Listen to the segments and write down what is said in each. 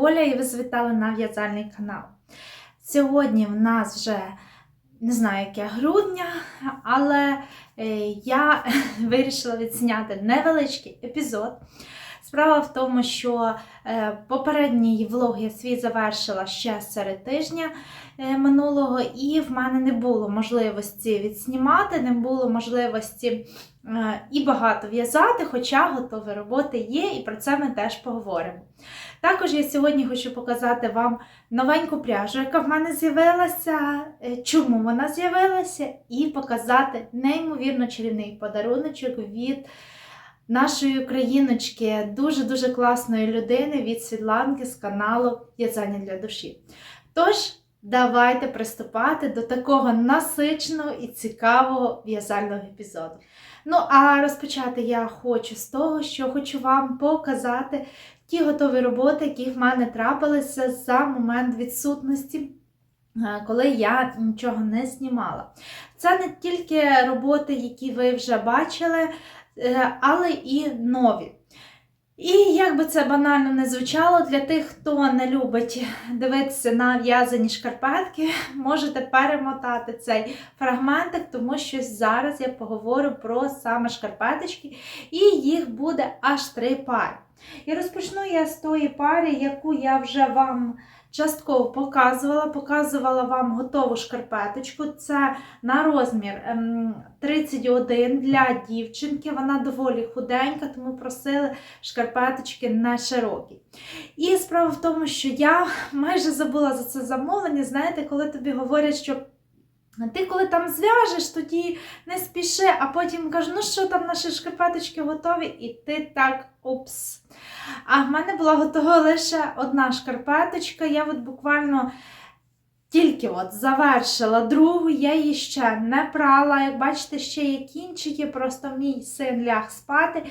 Оля і ви завітали на в'язальний канал. Сьогодні в нас вже не знаю, яке грудня, але е, я вирішила відсняти невеличкий епізод. Справа в тому, що е, попередній влог я свій завершила ще серед тижня е, минулого, і в мене не було можливості відснімати, не було можливості е, і багато в'язати, хоча готові роботи є, і про це ми теж поговоримо. Також я сьогодні хочу показати вам новеньку пряжу, яка в мене з'явилася, чому вона з'явилася, і показати неймовірно чарівний подаруночок від нашої україночки, дуже-дуже класної людини від Світланки з каналу В'язання для душі. Тож, давайте приступати до такого насиченого і цікавого в'язального епізоду. Ну, а розпочати я хочу з того, що хочу вам показати ті готові роботи, які в мене трапилися за момент відсутності. е, Коли я нічого не знімала. Це не тільки роботи, які ви вже бачили, але і нові. І як би це банально не звучало, для тих, хто не любить дивитися на в'язані шкарпетки, можете перемотати цей фрагментик, тому що зараз я поговорю про саме шкарпеточки, і їх буде аж три пари. І розпочну я з тої пари, яку я вже вам частково показувала. Показувала вам готову шкарпеточку. Це на розмір ем, 31 для дівчинки. Вона доволі худенька, тому просили шкарпеточки не широкі. І справа в тому, що я майже забула за це замовлення. Знаєте, коли тобі говорять, що ти коли там зв'яжеш, тоді не спіши, а потім кажу, ну що там наші шкарпеточки готові, і ти так упс. А в мене була готова лише одна шкарпеточка. Я от буквально тільки от завершила другу, я її ще не прала. Як бачите, ще є кінчики, просто мій син ляг спати.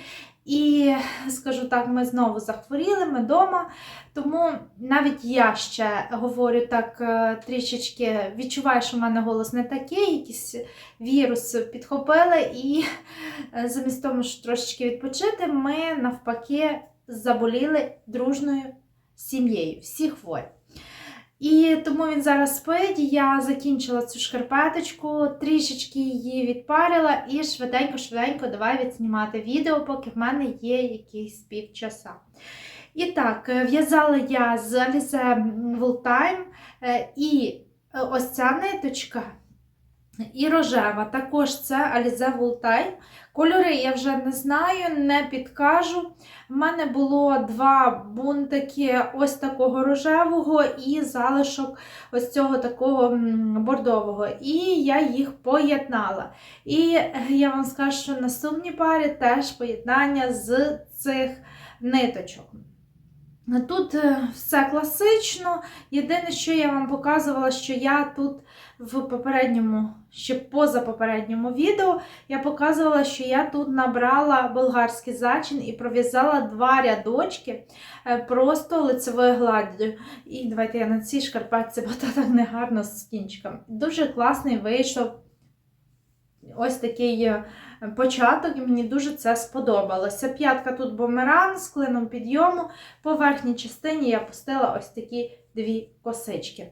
І скажу так, ми знову захворіли, ми вдома. Тому навіть я ще говорю так е, трішечки, відчуваю, що в мене голос не такий, якийсь вірус підхопили, і е, замість того, щоб трошечки відпочити, ми навпаки заболіли дружною сім'єю, всі хворі. І тому він зараз спить. Я закінчила цю шкарпеточку, трішечки її відпарила і швиденько-швиденько давай відснімати відео, поки в мене є якісь півчаса. І так, е, в'язала я з Alize Time і е, ось ця ниточка. І рожева, також це Alize Time. Кольори я вже не знаю, не підкажу. У мене було два бунтики ось такого рожевого і залишок ось цього такого бордового. І я їх поєднала. І я вам скажу, що на наступній парі теж поєднання з цих ниточок. Тут е, все класично. Єдине, що я вам показувала, що я тут в попередньому, ще поза попередньому відео, я показувала, що я тут набрала болгарський зачин і пров'язала два рядочки е, просто лицевою гладдю. І давайте я на цій шкарпетці, бо то так негарно з кінчиком. Дуже класний вийшов ось такий е, початок, і мені дуже це сподобалося. П'ятка тут бумеранг з клином підйому. По верхній частині я пустила ось такі дві косички.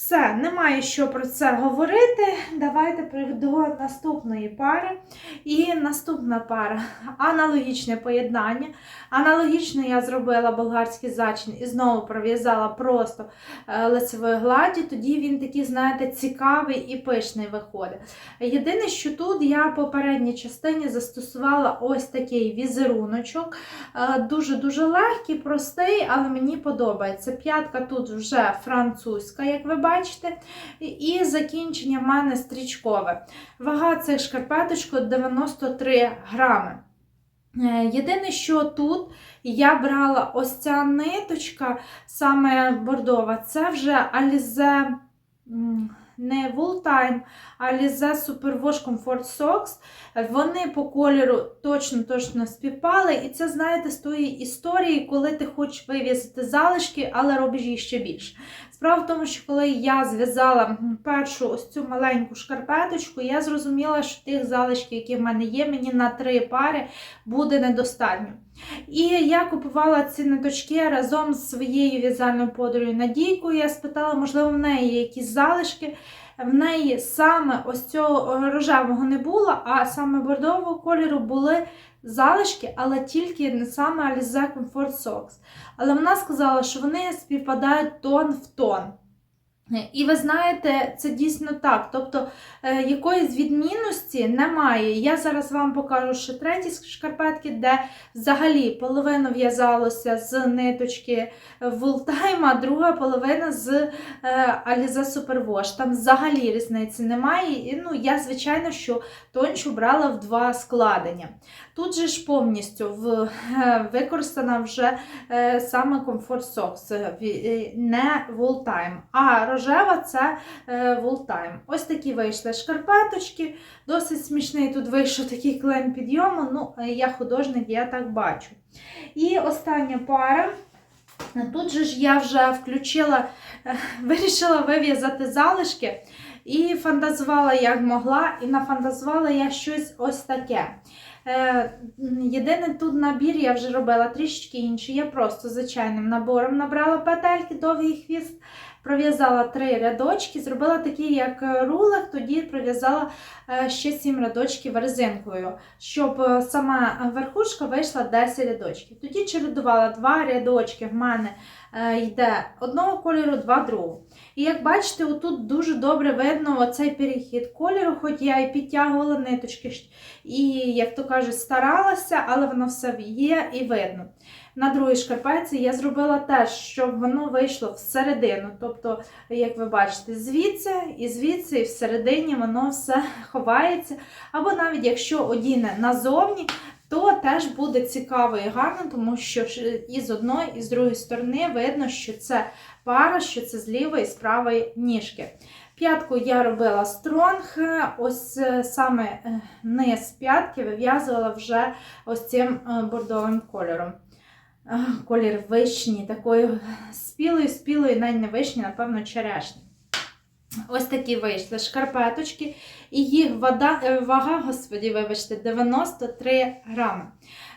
Все, немає що про це говорити. Давайте до наступної пари. І наступна пара аналогічне поєднання. Аналогічно я зробила болгарський зачин і знову пров'язала просто е, лицевою гладдю, тоді він такий, знаєте, цікавий і пишний виходить. Єдине, що тут я по передній частині застосувала ось такий візеруночок. Е, Дуже-дуже легкий, простий, але мені подобається. П'ятка тут вже французька, як ви бачите. І закінчення в мене стрічкове. Вага цих шкарпеточок 93 грами. Е, Єдине, що тут я брала ось ця ниточка, саме бордова, це вже Alize не Wooltime, а Alize Superwash Comfort Socks. Вони по кольору точно-точно співпали. І це, знаєте, з тої історії, коли ти хочеш вив'язати залишки, але робиш їх ще більше. Справа в тому, що коли я зв'язала першу ось цю маленьку шкарпеточку, я зрозуміла, що тих залишків, які в мене є, мені на три пари буде недостатньо. І я купувала ці ниточки разом з своєю в'язальною подругою Надійкою. Я спитала, можливо, в неї є якісь залишки. В неї саме ось цього рожевого не було, а саме бордового кольору були залишки, але тільки не саме Alize Comfort Socks. Але вона сказала, що вони співпадають тон в тон. І ви знаєте, це дійсно так. Тобто е, якоїсь відмінності немає. Я зараз вам покажу ще треті шкарпетки, де взагалі половина в'язалося з ниточки Вултайм, а друга половина з е, Alize Superwash. Там взагалі різниці немає. І, ну, я, звичайно, що тончу брала в два складення. Тут же ж повністю в, е, використана вже саме Comfort Socks, не Wooltime, а рожева це е, Wooltime. Ось такі вийшли шкарпеточки, досить смішний тут вийшов такий клен підйому. Ну, е, я художник, я так бачу. І остання пара. Тут же ж я вже включила, е, вирішила вив'язати залишки і фантазувала, як могла, і нафантазувала я щось ось таке. Єдиний тут набір я вже робила трішечки інший. Я просто звичайним набором набрала петельки, довгий хвіст, пров'язала три рядочки, зробила такий, як рулик, тоді пров'язала е, ще сім рядочків резинкою, щоб е, сама верхушка вийшла 10 рядочків. Тоді чередувала два рядочки в мене е, йде одного кольору, два другого. І як бачите, отут дуже добре видно оцей перехід кольору, хоч я і підтягувала ниточки, і, як то кажуть, старалася, але воно все є і видно. На другій шкарпетці я зробила теж, щоб воно вийшло всередину. Тобто, як ви бачите, звідси і звідси, і всередині воно все ховається. Або навіть якщо одіне назовні, то теж буде цікаво і гарно, тому що і з одної, і з другої сторони видно, що це пара, що це з лівої і з правої ніжки. П'ятку я робила стронг, ось е, саме е, низ п'ятки вив'язувала вже ось цим е, бордовим кольором. Колір вишні, такою спілою, спілою, навіть не вишні, напевно, черешні. Ось такі вийшли шкарпеточки, і їх вага, е, вага, господі, вибачте, 93 грами.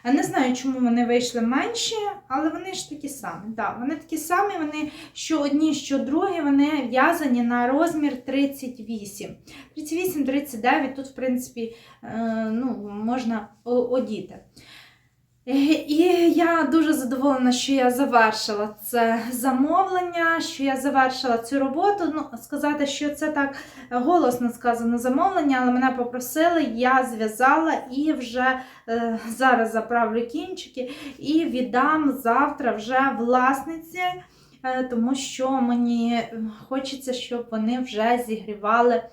Я Не знаю, чому вони вийшли менші, але вони ж такі самі. Да, вони такі самі, вони що одні, що другі, вони в'язані на розмір 38. 38-39 тут, в принципі, е, ну, можна одіти. І я дуже задоволена, що я завершила це замовлення, що я завершила цю роботу. Ну, сказати, що це так голосно сказано замовлення, але мене попросили, я зв'язала і вже е, зараз заправлю кінчики і віддам завтра вже власниці, е, тому що мені хочеться, щоб вони вже зігрівали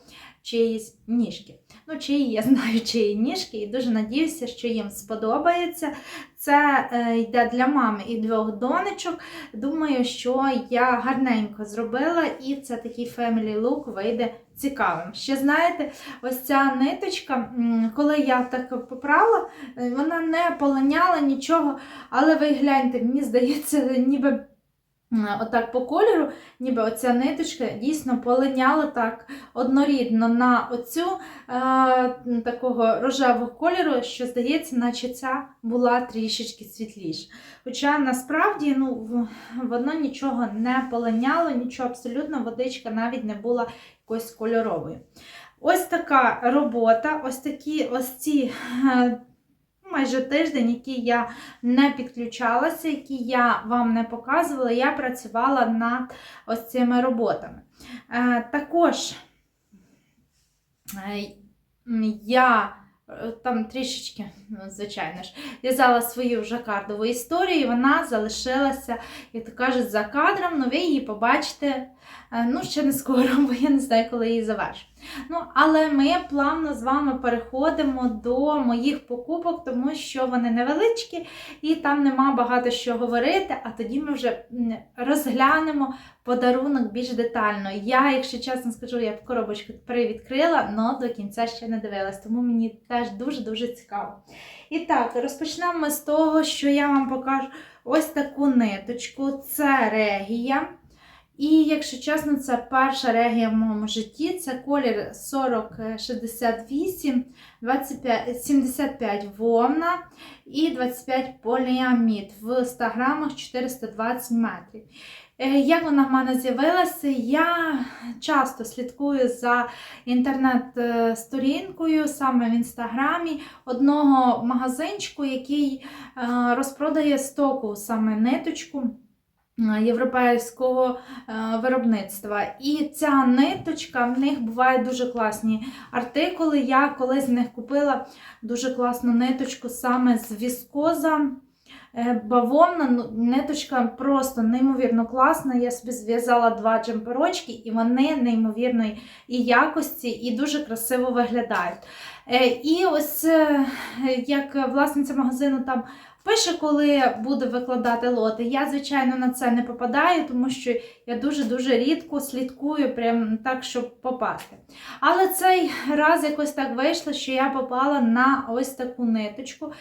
чиїсь ніжки. Ну, чиї, я знаю, чиї ніжки, і дуже надіюся, що їм сподобається. Це е, йде для мами і двох донечок. Думаю, що я гарненько зробила, і це такий family look вийде цікавим. Ще знаєте, ось ця ниточка, коли я так поправила, е, вона не полиняла нічого, але ви гляньте, мені здається, ніби. М, Отак по кольору, ніби оця ниточка дійсно полиняла так однорідно на оцю е, такого рожевого кольору, що здається, наче ця була трішечки світліша. Хоча насправді ну, воно нічого не полиняло, нічого абсолютно, водичка навіть не була якоюсь кольоровою. Ось така робота, ось такі ось ці. Майже тиждень, який я не підключалася, які я вам не показувала, я працювала над ось цими роботами. Е, також Е, Я е, там трішечки, ну, звичайно ж, в'язала свою жакардову історію, і вона залишилася, як то кажуть, за кадром, але ви її побачите ну, ще не скоро, бо я не знаю, коли її завершу. Ну, але ми плавно з вами переходимо до моїх покупок, тому що вони невеличкі і там нема багато що говорити, а тоді ми вже розглянемо подарунок більш детально. Я, якщо чесно скажу, я б коробочку привідкрила, але до кінця ще не дивилась, тому мені теж дуже-дуже цікаво. І так, розпочнемо з того, що я вам покажу ось таку ниточку. Це регія. І, якщо чесно, це перша регія в моєму житті. Це колір 4068, 25, 75 вовна і 25 поліамід в 100 грамах 420 метрів. Е, Як вона в мене з'явилася? Я часто слідкую за інтернет-сторінкою, саме в інстаграмі, одного магазинчику, який е, розпродає стоку саме ниточку європейського е, виробництва. І ця ниточка, в них бувають дуже класні артикули. Я колись в них купила дуже класну ниточку саме з віскоза. Е, Бавовна, ну, ниточка просто неймовірно класна. Я собі зв'язала два джемперочки, і вони неймовірної і якості, і дуже красиво виглядають. Е, І ось е, як власниця магазину там пише, коли буде викладати лоти. Я, звичайно, на це не попадаю, тому що я дуже-дуже рідко слідкую, прям так, щоб попасти. Але цей раз якось так вийшло, що я попала на ось таку ниточку.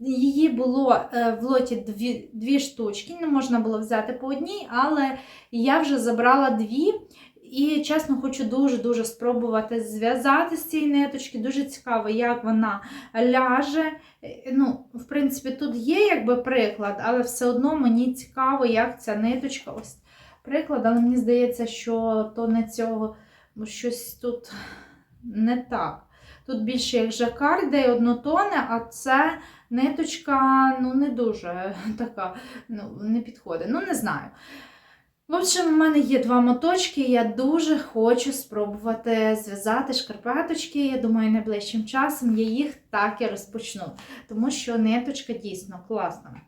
Її було е, в лоті дві, дві штучки, не можна було взяти по одній, але я вже забрала дві. І, чесно, хочу дуже-дуже спробувати зв'язати з цієї ниточки. Дуже цікаво, як вона ляже. Е, Ну, в принципі, тут є якби приклад, але все одно мені цікаво, як ця ниточка. Ось приклад, але мені здається, що то не цього, щось тут не так. Тут більше як жакард, де однотонне, а це ниточка ну, не дуже така, ну, не підходить. Ну, не знаю. В общем, у мене є два моточки, я дуже хочу спробувати зв'язати шкарпеточки. Я думаю, найближчим часом я їх так і розпочну, тому що ниточка дійсно класна.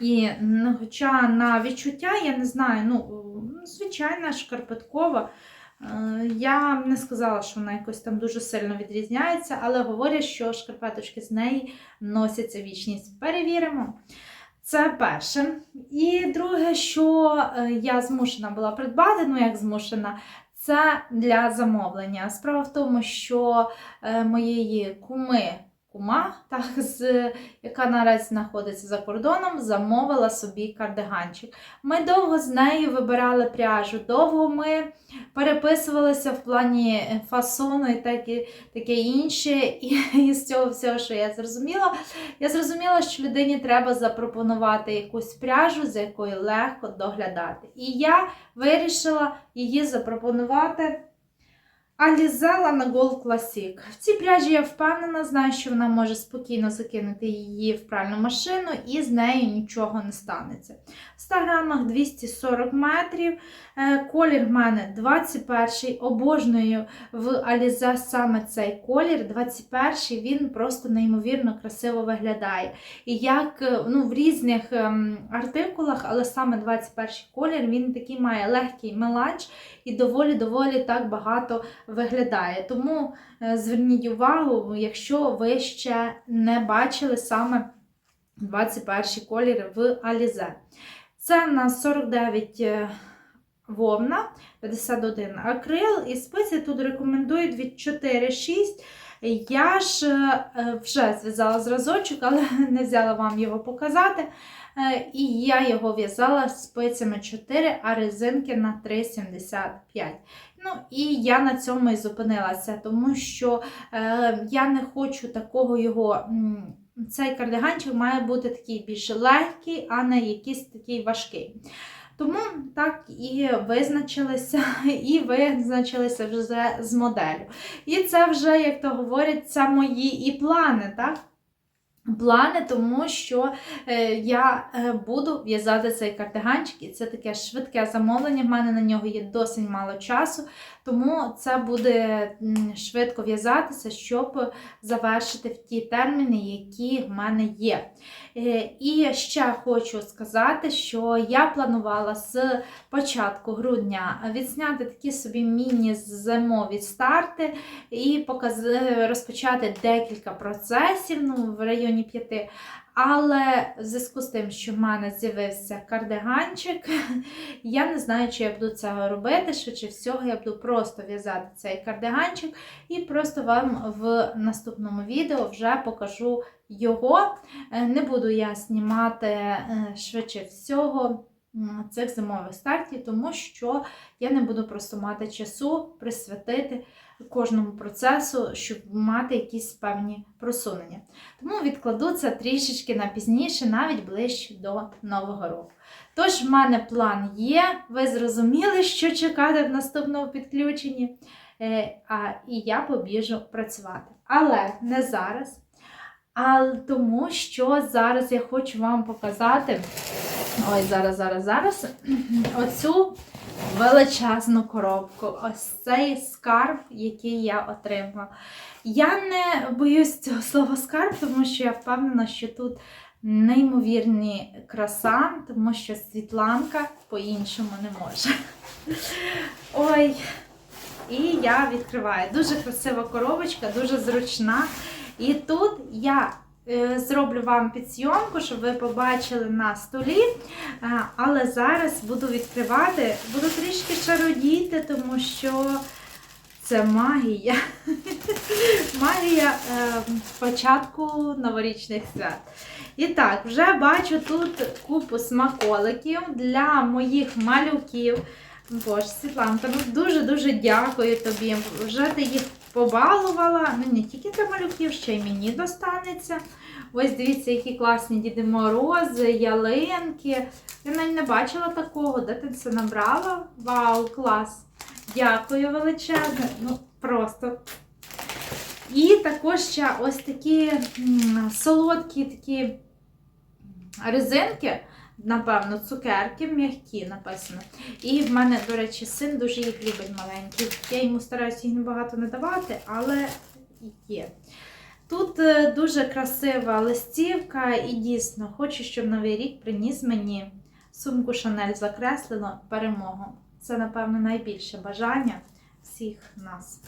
І ну, хоча на відчуття, я не знаю, ну, звичайна шкарпеткова. Е, Я не сказала, що вона якось там дуже сильно відрізняється, але говорять, що шкарпеточки з неї носяться вічність. Перевіримо. Це перше. І друге, що е, я змушена була придбати, ну як змушена, це для замовлення. Справа в тому, що е, моєї куми. Кума, так, з, яка наразі знаходиться за кордоном, замовила собі кардиганчик. Ми довго з нею вибирали пряжу, довго ми переписувалися в плані фасону і таке, таке інше. І, і з цього всього, що я зрозуміла, я зрозуміла, що людині треба запропонувати якусь пряжу, за якою легко доглядати. І я вирішила її запропонувати. Алізела на Gold Classic. В цій пряжі я впевнена, знаю, що вона може спокійно закинути її в пральну машину і з нею нічого не станеться. В 100 грамах 240 метрів. Е, Колір в мене 21 Обожнюю в Alize саме цей колір. 21 він просто неймовірно красиво виглядає. І як е, ну, в різних ем, артикулах, але саме 21 колір, він такий має легкий меланж і доволі-доволі так багато виглядає. Тому е, зверніть увагу, якщо ви ще не бачили саме 21 колір в Alize. Це на 49 е, вовна, 51 акрил, і спиці тут рекомендують від 4-6. Я ж е, вже зв'язала зразочок, але не взяла вам його показати. І я його в'язала спицями 4, а резинки на 3,75. Ну, і я на цьому і зупинилася, тому що е, я не хочу такого його. Цей кардиганчик має бути такий більш легкий, а не якийсь такий важкий. Тому так і визначилися, і визначилися вже з моделлю. І це вже, як то говорять, це мої і плани, так? Плани, тому що е, я е, буду в'язати цей кардиганчик, і це таке швидке замовлення. В мене на нього є досить мало часу, тому це буде швидко в'язатися, щоб завершити в ті терміни, які в мене є. Е, І ще хочу сказати, що я планувала з початку грудня відзняти такі собі міні-зимові старти і розпочати декілька процесів ну, в районі п'яти. Але в зв'язку з тим, що в мене з'явився кардиганчик, я не знаю, чи я буду це робити. Швидше всього, я буду просто в'язати цей кардиганчик і просто вам в наступному відео вже покажу його. Е, Не буду я знімати е, швидше всього. М, цих зимових стартів, тому що я не буду просто мати часу присвятити кожному процесу, щоб мати якісь певні просунення. Тому відкладу це трішечки на пізніше, навіть ближче до Нового року. Тож, в мене план є, ви зрозуміли, що чекати в наступному підключенні. Е, а, і я побіжу працювати. Але не зараз. А тому що зараз я хочу вам показати. Ой, зараз, зараз, зараз. Оцю величезну коробку. Ось цей скарб, який я отримала. Я не боюсь цього слова скарб, тому що я впевнена, що тут неймовірні краса, тому що Світланка по-іншому не може. Ой. І я відкриваю. Дуже красива коробочка, дуже зручна. І тут я е, зроблю вам підсйомку, щоб ви побачили на столі. Але зараз буду відкривати, буду трішки шародіти, тому що це магія. магія е, початку новорічних свят. І так, вже бачу тут купу смаколиків для моїх малюків. Боже, Світланка, ну дуже-дуже дякую тобі. Вже ти їх побалувала. Ну, не тільки для малюків, ще й мені достанеться. Ось дивіться, які класні Діди Морози, ялинки. Я навіть не бачила такого. Де ти це набрала? Вау, клас! Дякую величезне. Ну, просто. І також ще ось такі м, солодкі такі резинки, напевно, цукерки м'які написано. І в мене, до речі, син дуже їх любить маленькі. Я йому стараюся їх небагато не давати, але є. Тут е, дуже красива листівка, і дійсно хочу, щоб Новий рік приніс мені сумку Шанель закреслено перемогу. Це, напевно, найбільше бажання всіх нас.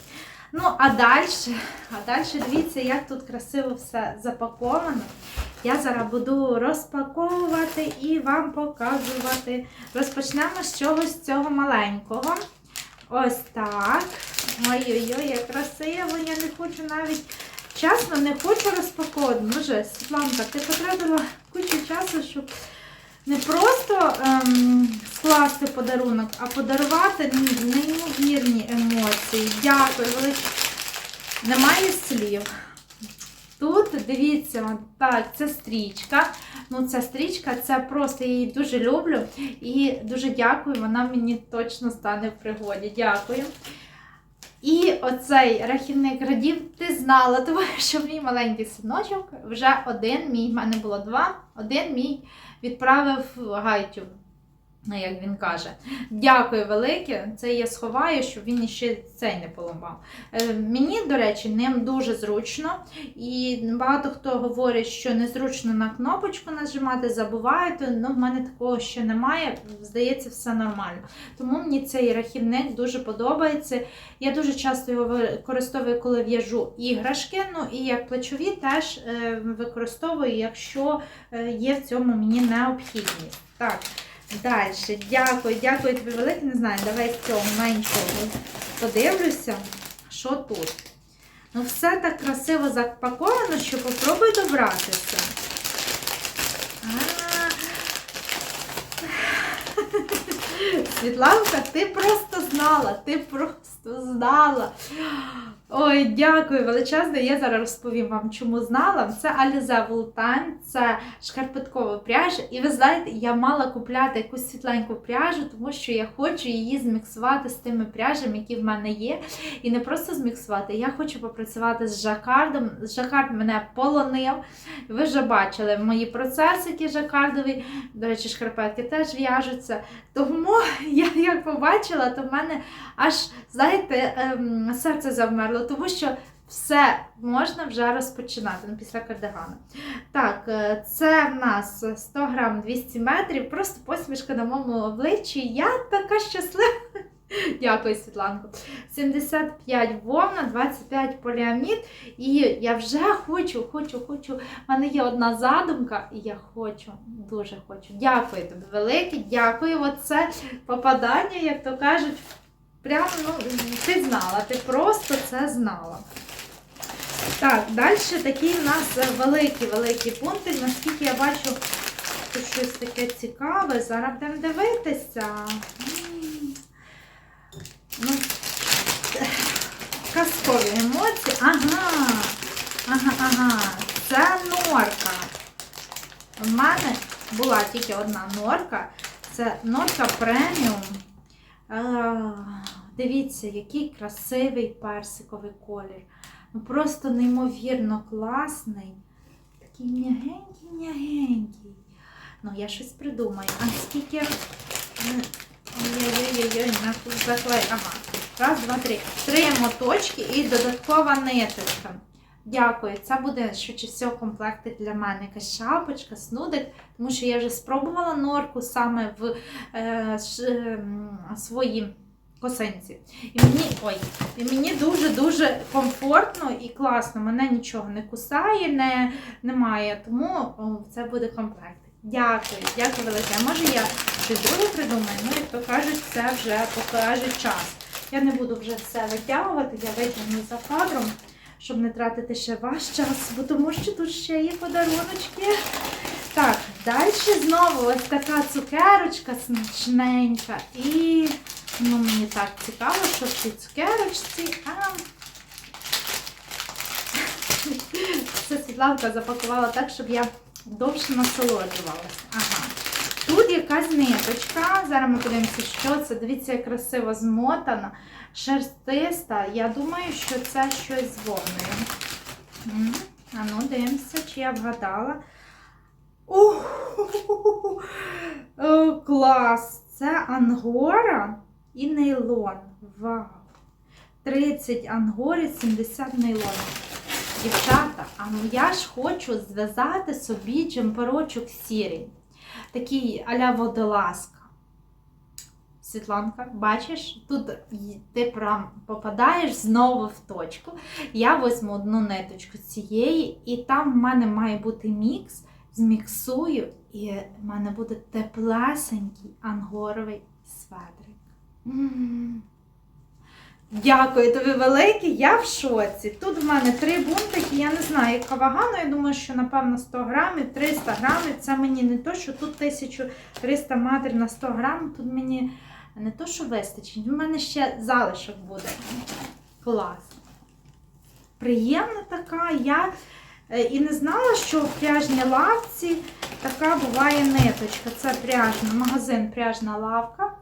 Ну, а далі, а далі дивіться, як тут красиво все запаковано. Я зараз буду розпаковувати і вам показувати. Розпочнемо з чогось цього маленького. Ось так. Ой-ой-ой, як красиво, я не хочу навіть. Чесно, не хочу розпаковувати. Може, Світланка, ти потратила кучу часу, щоб не просто ем, скласти подарунок, а подарувати неймовірні емоції. Дякую, велике. Немає слів. Тут, дивіться, так, це стрічка. Ну, ця стрічка, це просто я її дуже люблю і дуже дякую, вона мені точно стане в пригоді. Дякую. І оцей рахівник радів ти знала, тому що мій маленький синочок вже один мій, в мене було два, один мій відправив гайтю, як він каже. Дякую велике. Це я сховаю, щоб він ще цей не поламав. Е, Мені, до речі, ним дуже зручно. І багато хто говорить, що незручно на кнопочку нажимати, забуваєте. Ну, в мене такого ще немає. Здається, все нормально. Тому мені цей рахівник дуже подобається. Я дуже часто його використовую, коли в'яжу іграшки. Ну і як плечові теж е, використовую, якщо е, є в цьому мені необхідність. Так. Далі, дякую, дякую тобі велике. Не знаю, давай цього меншого подивлюся, що тут. Ну, все так красиво запаковано, що попробуй добратися. А. Світланка, ти просто знала, ти просто знала. Ой, дякую величезне. Я зараз розповім вам, чому знала. Це Alize Vultan, це шкарпеткова пряжа. І ви знаєте, я мала купляти якусь світленьку пряжу, тому що я хочу її зміксувати з тими пряжами, які в мене є. І не просто зміксувати, я хочу попрацювати з жакардом. Жакард мене полонив. Ви вже бачили мої процесики жакардові. До речі, шкарпетки теж в'яжуться. Тому я як побачила, то в мене аж, знаєте, ем, серце завмерло, тому що все можна вже розпочинати ну, після кардигана. Так, е, це в нас 100 грам 200 метрів, просто посмішка на моєму обличчі. Я така щаслива. Дякую, Світланко. 75 вовна, 25 поліамід. І я вже хочу, хочу, хочу. У мене є одна задумка, і я хочу, дуже хочу. Дякую тобі велике, дякую. Оце попадання, як то кажуть, прямо ну, ти знала, ти просто це знала. Так, далі такий у нас великий-великий пункт. Наскільки я бачу, тут щось таке цікаве. Зараз будемо дивитися. Ну, казкові емоції. Ага. Ага, ага. Це норка. У мене була тільки одна норка. Це норка преміум. Дивіться, який красивий персиковий колір. Ну просто неймовірно класний. Такий м'ягенький-м'ягенький. Ну, я щось придумаю. А скільки. Е, Ой-ой-ой, на тут заклей. Ага. Раз, два, три. Три моточки і додаткова ниточка. Дякую. Це буде швидше всього комплекти для мене. Якась шапочка, снудик, тому що я вже спробувала норку саме в е, ш, ем, своїй косинці. І мені, ой, і мені дуже-дуже комфортно і класно. Мене нічого не кусає, не, немає. Тому о, це буде комплект. Дякую, дякую велике. Може я щось друге придумаю? Ну, як то кажуть, це вже покаже час. Я не буду вже все витягувати, я витягну за кадром, щоб не тратити ще ваш час, бо тому що тут ще є подаруночки. Так, далі знову ось така цукерочка смачненька. І ну, мені так цікаво, що в цій цукерочці. А... Це Світланка запакувала так, щоб я довше насолоджувалася. Ага. Тут якась ниточка. Зараз ми подивимося, що це. Дивіться, як красиво змотана, шерстиста. Я думаю, що це щось з вовною. А ну, дивимося, чи я вгадала. О, клас! Це ангора і нейлон. Вау! 30 ангори, 70 нейлону. Дівчата, а ну я ж хочу зв'язати собі джемперочок сірий. Такий а-ля водолазка. Світланка, бачиш, тут ти прям попадаєш знову в точку. Я візьму одну ниточку цієї, і там в мене має бути мікс, зміксую, і в мене буде теплесенький ангоровий светрик. Дякую тобі велике, я в шоці. Тут в мене три бунтики, я не знаю, яка вага, але я думаю, що напевно 100 грамів, 300 грамів. Це мені не то, що тут 1300 матер на 100 грамів, тут мені не то, що вистачить, в мене ще залишок буде. Клас. Приємна така. Я е, і не знала, що в пряжній лавці така буває ниточка. Це пряжна, магазин пряжна лавка.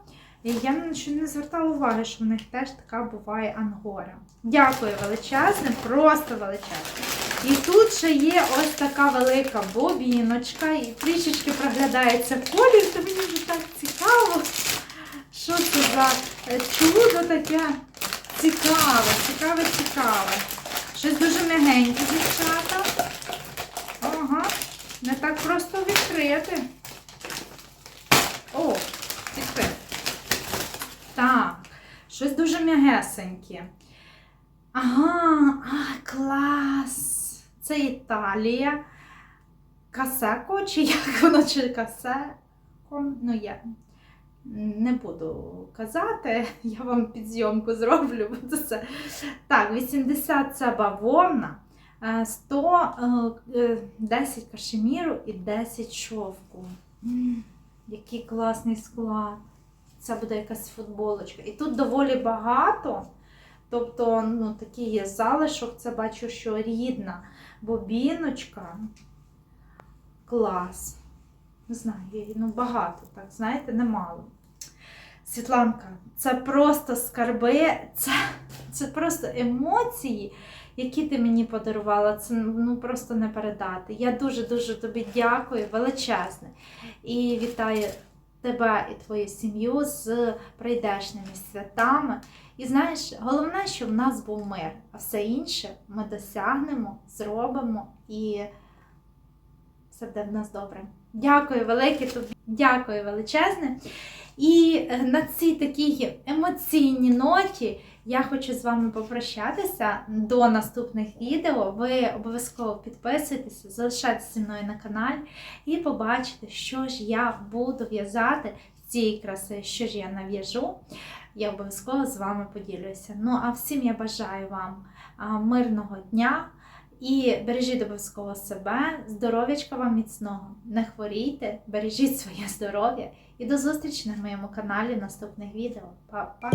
Я що не звертала уваги, що в них теж така буває ангора. Дякую величезне, просто величезне. І тут ще є ось така велика бобіночка, і трішечки проглядається колір, то мені вже так цікаво. Що це за е, чудо таке цікаве, цікаве, цікаве. Щось дуже м'ягеньке, дівчата. Ага, не так просто відкрити. О, відкрити. Так, щось дуже м'ягесеньке. Ага, а, клас! Це Італія. Касеко, чи як воно, чи касеко? Ну, я не буду казати, я вам підзйомку зроблю. бо це. Так, 80 це бавовна, е, 100, е, е, 10 кашеміру і 10 шовку. Який класний склад. Це буде якась футболочка. І тут доволі багато. Тобто, ну, такий є залишок, це бачу, що рідна бобіночка. Клас. Не знаю, ну багато, так, знаєте, немало. Світланка, це просто скарби, це, це просто емоції, які ти мені подарувала. Це ну, просто не передати. Я дуже-дуже тобі дякую, величезне. І вітаю тебе і твою сім'ю з прийдешніми святами. І знаєш, головне, щоб в нас був мир, а все інше ми досягнемо, зробимо і все буде в нас добре. Дякую велике тобі, дякую величезне. І е, на цій такій емоційній ноті я хочу з вами попрощатися до наступних відео. Ви обов'язково підписуйтеся, залишайтеся зі мною на каналі і побачите, що ж я буду в'язати з цієї краси, що ж я нав'яжу. Я обов'язково з вами поділюся. Ну а всім я бажаю вам мирного дня І бережіть обов'язково себе, здоров'ячка вам міцного. Не хворійте, бережіть своє здоров'я і до зустрічі на моєму каналі в наступних відео. Па-па!